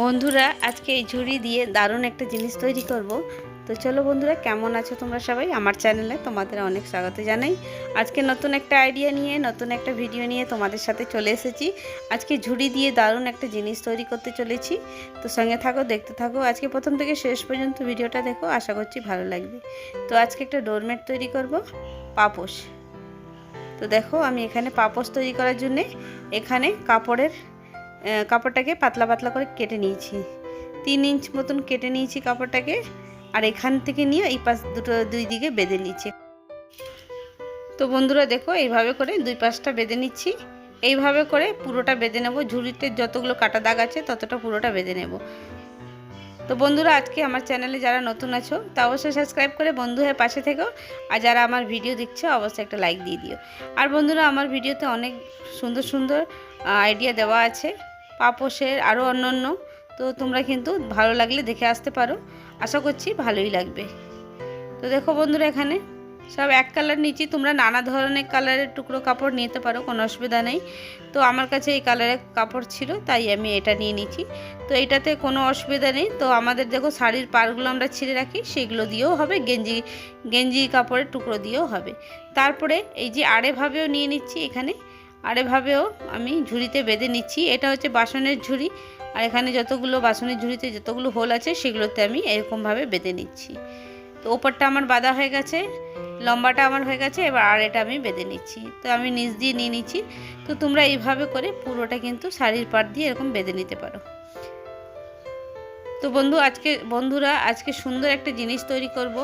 বন্ধুরা, আজকে এই ঝুড়ি দিয়ে দারুণ একটা জিনিস তৈরি করব। তো চলো বন্ধুরা, কেমন আছো তোমরা সবাই? আমার চ্যানেলে তোমাদের অনেক স্বাগত জানাই। আজকে নতুন একটা আইডিয়া নিয়ে, নতুন একটা ভিডিও নিয়ে তোমাদের সাথে চলে এসেছি। আজকে ঝুড়ি দিয়ে দারুণ একটা জিনিস তৈরি করতে চলেছি। তো সঙ্গে থাকো, দেখতে থাকো। আজকে প্রথম থেকে শেষ পর্যন্ত ভিডিওটা দেখো, আশা করছি ভালো লাগবে। তো আজকে একটা ডোরমেট তৈরি করব, পাপোশ। তো দেখো, আমি এখানে পাপোশ তৈরি করার জন্যে এখানে কাপড়ের কাপড়টাকে পাতলা পাতলা করে কেটে নিয়েছি। তিন ইঞ্চ মতন কেটে নিয়েছি কাপড়টাকে, আর এখান থেকে নিয়ে এই পাশ দুটো, দুই দিকে বেঁধে নিচ্ছি। তো বন্ধুরা দেখো, এইভাবে করে দুই পাশটা বেঁধে নিচ্ছি। এইভাবে করে পুরোটা বেঁধে নেব। ঝুড়িতে যতগুলো কাটা দাগ আছে, ততটা পুরোটা বেঁধে নেব। তো বন্ধুরা, আজকে আমার চ্যানেলে যারা নতুন আছো, তা অবশ্যই সাবস্ক্রাইব করে বন্ধু হয়ে পাশে থেকো। আর যারা আমার ভিডিও দেখছ, অবশ্যই একটা লাইক দিয়ে দিও। আর বন্ধুরা, আমার ভিডিওতে অনেক সুন্দর সুন্দর আইডিয়া দেওয়া আছে। পাপোশের আরও অন্য অন্য তো তোমরা কিন্তু ভালো লাগলে দেখে আসতে পারো। আশা করছি ভালোই লাগবে। তো দেখো বন্ধুরা এখানে সব এক কালার নিচ্ছি তোমরা নানা ধরনের কালারের টুকরো কাপড় নিতে পারো, কোনো অসুবিধা নেই। তো আমার কাছে এই কালারের কাপড় ছিল, তাই আমি এটা নিয়ে নিচ্ছি। তো এটাতে কোনো অসুবিধা নেই। তো আমাদের দেখো শাড়ির পাড়গুলো আমরা ছিঁড়ে রাখি, সেগুলো দিয়েও হবে, গেঞ্জি গেঞ্জি কাপড়ের টুকরো দিয়েও হবে। তারপরে এই যে আড়েভাবেও নিয়ে নিচ্ছি এখানে। আড়েভাবেও আমি ঝুড়িতে বেঁধে নিচ্ছি। এটা হচ্ছে বাসনের ঝুড়ি। আর এখানে যতগুলো বাসনের ঝুড়িতে যতগুলো হোল আছে, সেগুলোতে আমি এরকমভাবে বেঁধে নিচ্ছি। তো ওপরটা আমার বাঁধা হয়ে গেছে, লম্বাটা আমার হয়ে গেছে, এবার আর এটা আমি বেঁধে নিচ্ছি। তো আমি নিচ দিয়ে নিয়ে নিচ্ছি। তো তোমরা এইভাবে করে পুরোটা কিন্তু শাড়ির পাট দিয়ে এরকম বেঁধে নিতে পারো। তো বন্ধু, আজকে বন্ধুরা, আজকে সুন্দর একটা জিনিস তৈরি করব।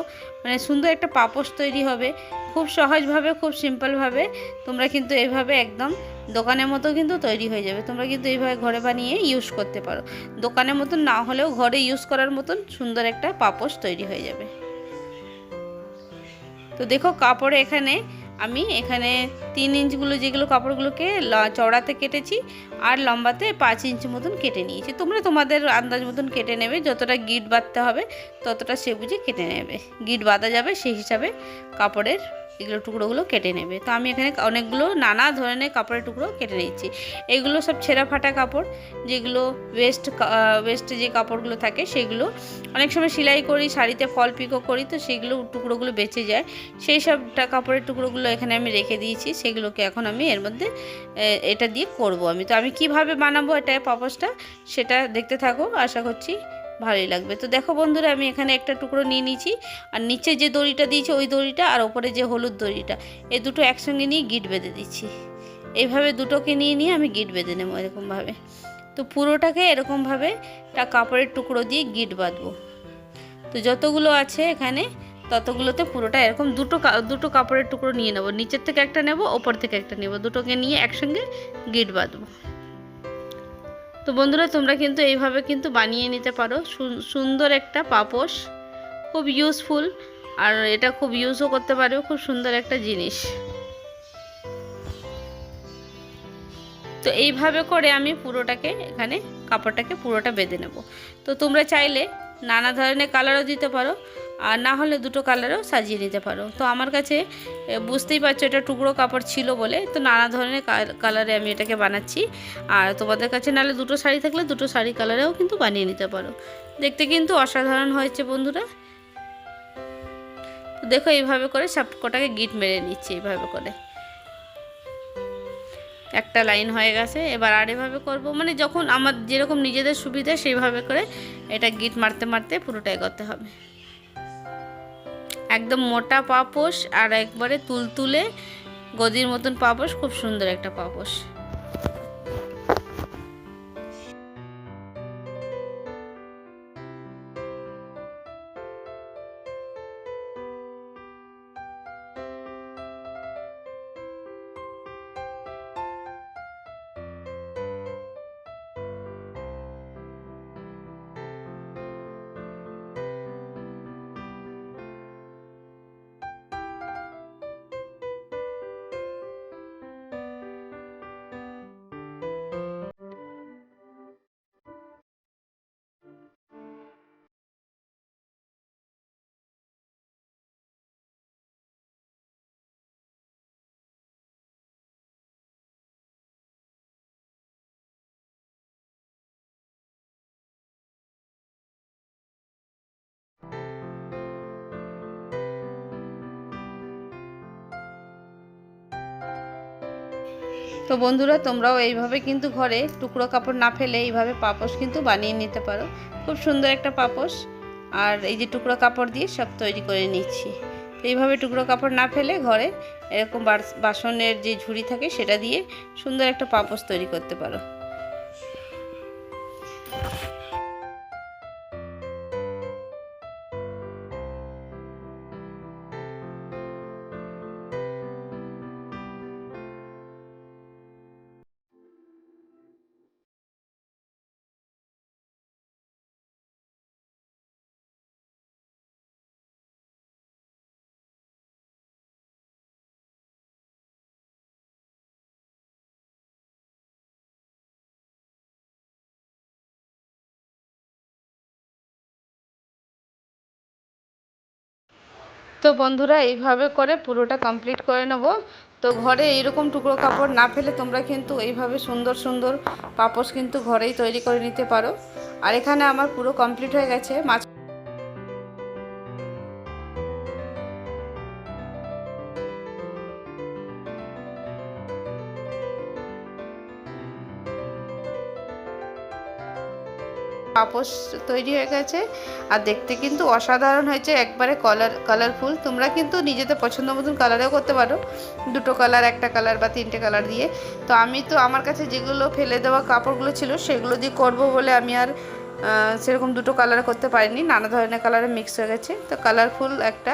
মানে সুন্দর একটা পাপোশ তৈরি হবে। খুব সহজভাবে, খুব সিম্পলভাবে। তোমরা কিন্তু এইভাবে একদম দোকানের মতো কিন্তু তৈরি হয়ে যাবে। তোমরা কিন্তু এইভাবে ঘরে বানিয়ে ইউজ করতে পারো। দোকানের মতন না হলেও ঘরে ইউজ করার মতন সুন্দর একটা পাপোশ তৈরি হয়ে যাবে। তো দেখো, কাপড়ে এখানে আমি এখানে তিন ইঞ্চগুলো যেগুলো কাপড়গুলোকে চওড়াতে কেটেছি আর লম্বাতে পাঁচ ইঞ্চ মতন কেটে নিয়েছি। তোমরা তোমাদের আন্দাজ মতন কেটে নেবে, যতটা গিট বাঁধতে হবে ততটা সে বুঝে কেটে নেবে। গিট বাঁধা যাবে সেই হিসাবে কাপড়ের এগুলো টুকরোগুলো কেটে নেবে। তো আমি এখানে অনেকগুলো নানা ধরনের কাপড়ের টুকরো কেটে নিচ্ছি। এগুলো সব ছেঁড়া ফাটা কাপড়, যেগুলো ওয়েস্ট ওয়েস্ট যে কাপড়গুলো থাকে সেগুলো অনেক সময় সেলাই করি, শাড়িতে ফল পিকো করি, তো সেগুলো টুকরোগুলো বেঁচে যায়। সেই সবটা কাপড়ের টুকরোগুলো এখানে আমি রেখে দিয়েছি, সেগুলোকে এখন আমি এর মধ্যে এটা দিয়ে করব আমি। তো আমি কীভাবে বানাবো এটা পাপোসটা, সেটা দেখতে থাকো, আশা করছি ভালোই লাগবে। তো দেখো বন্ধুরা, আমি এখানে একটা টুকরো নিয়ে নিয়েছি। আর নিচে যে দড়িটা দিয়েছি, ওই দড়িটা আর ওপরে যে হলুদ দড়িটা এই দুটো একসঙ্গে নিয়ে গিট বেঁধে দিচ্ছি। এইভাবে দুটোকে নিয়ে নিয়ে আমি গিট বেঁধে নেব এরকমভাবে। তো পুরোটাকে এরকমভাবে একটা কাপড়ের টুকরো দিয়ে গিট বাঁধবো। তো যতগুলো আছে এখানে, ততগুলোতে পুরোটা এরকম দুটো দুটো কাপড়ের টুকরো নিয়ে নেব। নিচের থেকে একটা নেব, ওপর থেকে একটা নেব। দুটোকে নিয়ে একসঙ্গে গিট বাঁধবো। তো বন্ধুরা, তোমরা কিন্তু এইভাবে কিন্তু বানিয়ে নিতে পারো। সুন্দর একটা পাপোশ, খুব ইউজফুল আর এটা খুব ইউজও করতে পারো, খুব সুন্দর একটা জিনিস। তো এইভাবে করে আমি পুরোটাকে এখানে, কাপড়টাকে পুরোটা বেঁধে নেব। তো তোমরা চাইলে নানা ধরনের কালারও দিতে পারো, আর না হলে দুটো কালারও সাজিয়ে নিতে পারো। তো আমার কাছে বুঝতেই পারছ এটা টুকরো কাপড় ছিল বলে, তো নানা ধরনের কাল- কালারে আমি এটাকে বানাচ্ছি। আর তোমাদের কাছে নাহলে দুটো শাড়ি থাকলে দুটো শাড়ি কালারেও কিন্তু বানিয়ে নিতে পারো। দেখতে কিন্তু অসাধারণ হয়েছে বন্ধুরা। দেখো এইভাবে করে সব কটাকে গিট মেরে নিচ্ছি এইভাবে করে। একটা লাইন হয়ে গেছে, এবার আর এভাবে করব। মানে যখন আমার যেরকম নিজেদের সুবিধা, সেইভাবে করে এটা গিট মারতে মারতে পুরোটাই করতে হবে। একদম মোটা পাপোশ আর একবারে তুলতুলে গদির মতন পাপোশ, খুব সুন্দর একটা পাপোশ। তো বন্ধুরা, তোমরাও এইভাবে কিন্তু ঘরে টুকরো কাপড় না ফেলে এইভাবে পাপোশ কিন্তু বানিয়ে নিতে পারো। খুব সুন্দর একটা পাপোশ। আর এই যে টুকরো কাপড় দিয়ে সব তৈরি করে নিচ্ছি। এইভাবে টুকরো কাপড় না ফেলে ঘরে এরকম বাসনের যে ঝুড়ি থাকে সেটা দিয়ে সুন্দর একটা পাপোশ তৈরি করতে পারো। তো বন্ধুরা, এইভাবে করে পুরোটা কমপ্লিট করে নেব। তো ঘরে এইরকম টুকরো কাপড় না ফেলে তোমরা কিন্তু এইভাবে সুন্দর সুন্দর পাপোশ কিন্তু ঘরেই তৈরি করে নিতে পারো। আর এখানে আমার পুরো কমপ্লিট হয়ে গেছে। মাছ পাপোশ তৈরি হয়ে গেছে। আর দেখতে কিন্তু অসাধারণ হয়েছে। একবারে কালার কালারফুল তোমরা কিন্তু নিজেদের পছন্দ মতন কালারেও করতে পারো। দুটো কালার একটা কালার বা তিনটে কালার দিয়ে। তো আমি তো আমার কাছে যেগুলো ফেলে দেওয়া কাপড়গুলো ছিল, সেগুলো দিয়ে করব বলে আমি আর সেরকম দুটো কালার করতে পারিনি। নানা ধরনের কালারে মিক্স হয়ে গেছে। তো কালারফুল একটা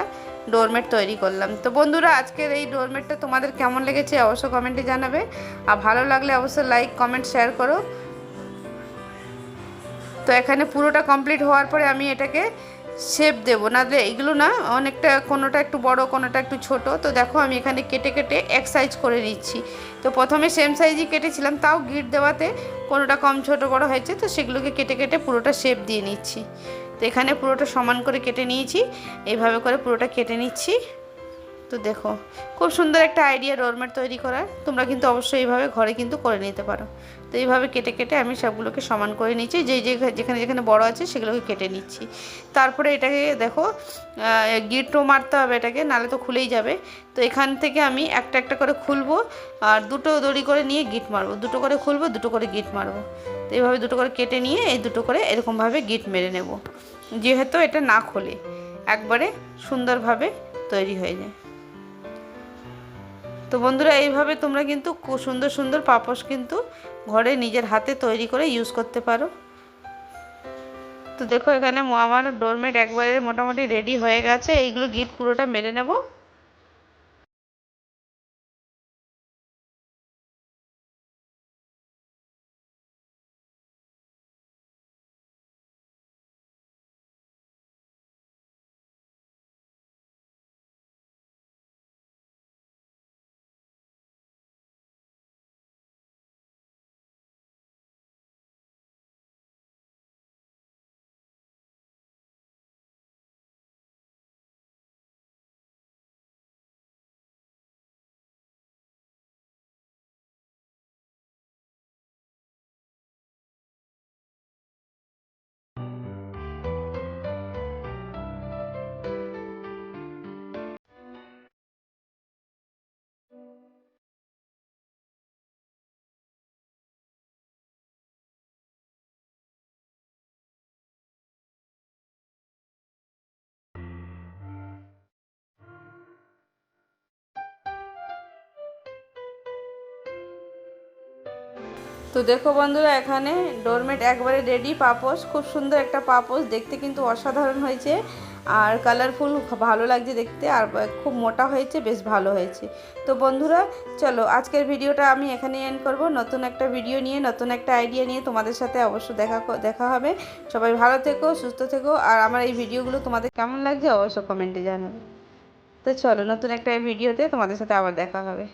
ডোরমেট তৈরি করলাম। তো বন্ধুরা, আজকের এই ডোরমেটটা তোমাদের কেমন লেগেছে অবশ্যই কমেন্টে জানাবে। আর ভালো লাগলে অবশ্যই লাইক কমেন্ট শেয়ার করো। তো এখানে পুরোটা কমপ্লিট হওয়ার পরে আমি এটাকে শেপ দেবো। না এইগুলো না অনেকটা কোনোটা একটু বড়, কোনোটা একটু ছোট। তো দেখো আমি এখানে কেটে কেটে এক সাইজ করে নিচ্ছি। তো প্রথমে সেম সাইজই কেটেছিলাম, তাও গিট দেওয়াতে কোনোটা কম, ছোট, বড় হয়েছে। তো সেগুলোকে কেটে কেটে পুরোটা শেপ দিয়ে নিচ্ছি। তো এখানে পুরোটা সমান করে কেটে নিয়েছি, এইভাবে করে পুরোটা কেটে নিচ্ছি। তো দেখো, খুব সুন্দর একটা আইডিয়া ডোরমেট তৈরি করার। তোমরা কিন্তু অবশ্যই এইভাবে ঘরে কিন্তু করে নিতে পারো। তো এইভাবে কেটে কেটে আমি সবগুলোকে সমান করে নিচ্ছি। যেই যে যেখানে যেখানে বড় আছে সেগুলোকে কেটে নিচ্ছি। তারপরে এটাকে দেখো গিটও মারতে হবে এটাকে, নালে তো খুলেই যাবে। তো এখান থেকে আমি একটা একটা করে খুলবো আর দুটো দড়ি করে নিয়ে গিট মারবো। দুটো করে খুলবো, দুটো করে গিট মারবো। তো এইভাবে দুটো করে কেটে নিয়ে এই দুটো করে এরকমভাবে গিট মেরে নেব। যেহেতু এটা না খোলে, একবারে সুন্দরভাবে তৈরি হয়ে যায়। তো বন্ধুরা, এইভাবে তোমরা কিন্তু সুন্দর সুন্দর পাপোশ কিন্তু ঘরে নিজের হাতে তৈরি করে ইউজ করতে পারো। তো দেখো এখানে আমার ডোরমেট একবারে মোটামুটি রেডি হয়ে গেছে। এইগুলো গিট পুরোটা মেরে নেব। তো দেখো বন্ধুরা, এখানে ডোরমেট একবারে রেডি পাপোস খুব সুন্দর একটা পাপোস দেখতে কিন্তু অসাধারণ হয়েছে। আর কালারফুল ভালো লাগছে দেখতে, আর খুব মোটা হয়েছে, বেশ ভালো হয়েছে। তো বন্ধুরা, চলো আজকের ভিডিওটা আমি এখানে এন্ড করব। নতুন একটা ভিডিও নিয়ে, নতুন একটা আইডিয়া নিয়ে তোমাদের সাথে অবশ্য দেখা দেখা হবে। সবাই ভালো থেকো, সুস্থ থেকো, আর আমার এই ভিডিওগুলো তোমাদের কেমন লাগছে অবশ্য কমেন্টে জানাবে। তো চলো নতুন একটা ভিডিওতে তোমাদের সাথে আবার দেখা হবে।